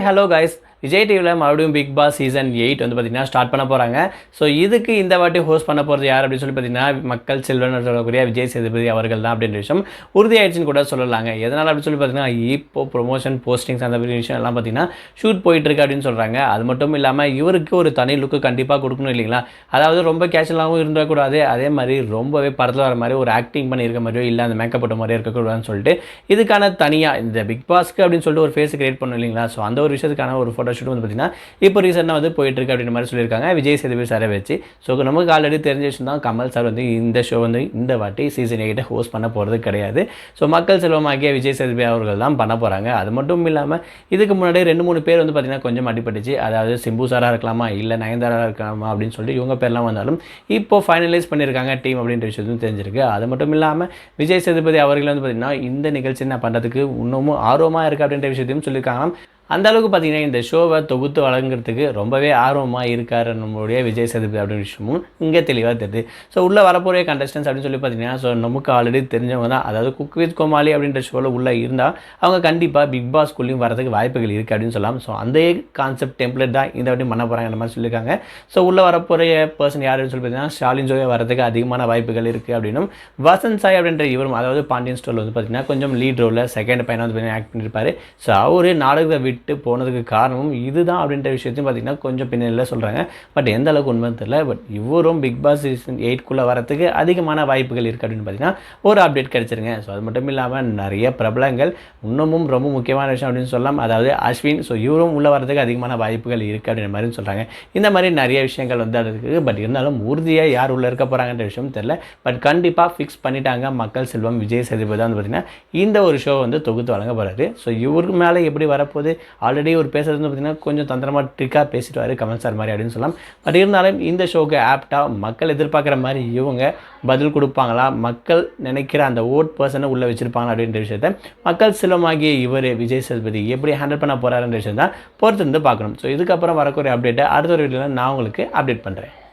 hello guys. Vijay டிவியில் மறுபடியும் big Boss season eight வந்து பார்த்தீங்கன்னா ஸ்டார்ட் பண்ண போகிறாங்க ஸோ இதுக்கு இந்த வாட்டி ஹோஸ்ட் பண்ண போகிறது யார் அப்படின்னு சொல்லி பார்த்தீங்கன்னா மக்கள் செல்வன் சொல்லக்கூடிய விஜய் சேதுபதி அவர்கள் தான் அப்படின்ற விஷயம் உறுதியாயிடுச்சுன்னு கூட சொல்லலாங்க. எதனால் அப்படின்னு சொல்லி பார்த்தீங்கன்னா இப்போ ப்ரொமோஷன் போஸ்டிங்ஸ் அந்த மாதிரி விஷயம் எல்லாம் பார்த்தீங்கன்னா ஷூட் போயிட்டுருக்கு அப்படின்னு சொல்கிறாங்க அது மட்டும் இல்லாமல் இவருக்கு ஒரு தனி லுக்கு கண்டிப்பாக கொடுக்கணும் இல்லைங்களா? அதாவது ரொம்ப கேஷுவலாகவும் இருந்துடக்கூடாது அதே மாதிரி ரொம்பவே படத்தில் வர மாதிரி ஒரு ஆக்டிங் பண்ணியிருக்க மாதிரியோ இல்லை அந்த மேக்கப் போட்ட மாதிரியோ இருக்கக்கூடாதுன்னு சொல்லிட்டு இதுக்கான தனியாக இந்த பிக் பாஸ்க்கு அப்படின்னு சொல்லிட்டு ஒரு ஃபேஸ் கிரியேட் பண்ணும் இல்லைங்களா? ஸோ அந்த ஒரு விஷயத்துக்கான ஒரு ஃபோட்டோ ஷூட் வந்து பார்த்தீங்கன்னா இப்போ ரீசெண்டாக வந்து போயிட்டுருக்கு அப்படின்ற மாதிரி சொல்லியிருக்காங்க. விஜய் சேதுபதி சாரை வச்சு. ஸோ நமக்கு ஆல்ரெடி தெரிஞ்ச விஷயம் தான் கமல் சார் வந்து இந்த ஷோ வந்து இந்த வாட்டி சீசன் எயிட்டை ஹோஸ்ட் பண்ண போகிறது கிடையாது. ஸோ மக்கள் செல்வமாகிய விஜய் சேதுபதி அவர்கள் தான் பண்ண போகிறாங்க அது மட்டும் இல்லாமல் இதுக்கு முன்னாடி ரெண்டு மூணு பேர் வந்து பார்த்திங்கன்னா கொஞ்சம் அடிபட்டுச்சு. அதாவது சிம்பு சாராக இருக்கலாமா? இல்லை நயன்தாராக இருக்கலாமா? அப்படின்னு சொல்லிட்டு இவங்க பேர்லாம் வந்தாலும் இப்போ ஃபைனலைஸ் பண்ணியிருக்காங்க டீம் அப்படின்ற விஷயத்தையும் தெரிஞ்சிருக்கு. அது மட்டும் இல்லாமல் விஜய் சேதுபதி அவர்கள் வந்து பார்த்திங்கன்னா இந்த நிகழ்ச்சி நான் பண்ணுறதுக்கு இன்னமும் ஆர்வமாக இருக்குது அப்படின்ற விஷயத்தையும் சொல்லியிருக்காங்க அந்த அளவுக்கு பார்த்தீங்கன்னா இந்த ஷோவை தொகுத்து வழங்குறதுக்கு ரொம்பவே ஆர்வமாக இருக்கார் நம்மளுடைய விஜய் சேதுபதி அப்படின்னு விஷயமும் இங்கே தெளிவாக தெரியுது. ஸோ உள்ளே வரப்போகிற கண்டஸ்டன்ஸ் அப்படின்னு சொல்லி பார்த்தீங்கன்னா ஸோ நமக்கு ஆல்ரெடி தெரிஞ்சவங்க தான். அதாவது குக் வித் கோமாளி அப்படின்ற ஷோவில் உள்ளே இருந்தால் அவங்க கண்டிப்பாக பிக் பாஸ்குள்ளேயும் வரதுக்கு வாய்ப்புகள் இருக்குது அப்படின்னு சொல்லலாம். ஸோ அந்த கான்செப்ட் டெம்ப்ளேட் தான் இந்த வாட்டி பண்ண போகிறாங்க மாதிரி சொல்லியிருக்காங்க. ஸோ உள்ளே வரப்போகிற பர்சன் யாருன்னு சொல்லி பார்த்தீங்கன்னா ஸ்டாலின் ஜோயா வரதுக்கு அதிகமான வாய்ப்புகள் இருக்குது அப்படின்னும் வசந்த் சாய் அப்படின்ற இவரும் அதாவது பாண்டியன் ஸ்டோரில் வந்து பார்த்தீங்கன்னா கொஞ்சம் லீட் ரோலில் செகண்ட் பையனாக வந்து பார்த்தீங்கன்னா ஆக்ட் பண்ணியிருப்பார் ஸோ அவர் நாடகத்தை விட்டு போனதுக்கு காரணமும் இதுதான் அப்படின்ற விஷயத்தையும் பார்த்தீங்கன்னா கொஞ்சம் பின்னணியில் சொல்கிறாங்க பட் எந்த அளவுக்கு உண்மைன்னு தெரியல. பட் இவரும் பிக் பாஸ் சீசன் எயிட்குள்ளே வரத்துக்கு அதிகமான வாய்ப்புகள் இருக்குது அப்படின்னு பார்த்தீங்கன்னா ஒரு அப்டேட் கிடச்சிருங்க. ஸோ அது மட்டும் இல்லாமல் நிறைய பிரபலங்கள் இன்னமும் ரொம்ப முக்கியமான விஷயம் அப்படின்னு சொல்லலாம் அதாவது அஸ்வின் ஸோ இவரும் உள்ளே வரதுக்கு அதிகமான வாய்ப்புகள் இருக்குது அப்படின்ற மாதிரி சொல்கிறாங்க இந்த மாதிரி நிறைய விஷயங்கள் வந்து இருக்குது. பட் இருந்தாலும் உறுதியாக யார் உள்ளே இருக்க போகிறாங்கன்ற விஷயம் தெரில பட் கண்டிப்பாக ஃபிக்ஸ் பண்ணிட்டாங்க மக்கள் செல்வம் விஜய் சேதுபதி வந்து பார்த்திங்கன்னா இந்த ஒரு ஷோ வந்து தொகுத்து வழங்க போகிறாரு ஸோ இவருக்கு மேலே எப்படி வரப்போகுது? ஆல்ரெடி ஒரு பேசுகிறது வந்து பார்த்திங்கன்னா கொஞ்சம் தந்திரமாக ட்ரிக்காக பேசிடுவார் கமல் சார் மாதிரி அப்படின்னு சொல்லலாம். பட் இருந்தாலும் இந்த ஷோக்கு ஆப்டாக மக்கள் எதிர்பார்க்குற மாதிரி இவங்க பதில் கொடுப்பாங்களா? மக்கள் நினைக்கிற அந்த ஓட் பர்சனை உள்ளே வச்சுருப்பாங்களா அப்படின்ற விஷயத்த மக்கள் செல்வமாகிய இவர் விஜய் சேதுபதி எப்படி ஹேண்டில் பண்ண போகிறாருன்ற விஷயம் தான் பொறுத்திருந்து பார்க்கணும். ஸோ இதுக்கப்புறம் வரக்கூடிய அப்டேட்டை அடுத்த ஒரு வீடியோவில் நான் உங்களுக்கு அப்டேட் பண்ணுறேன்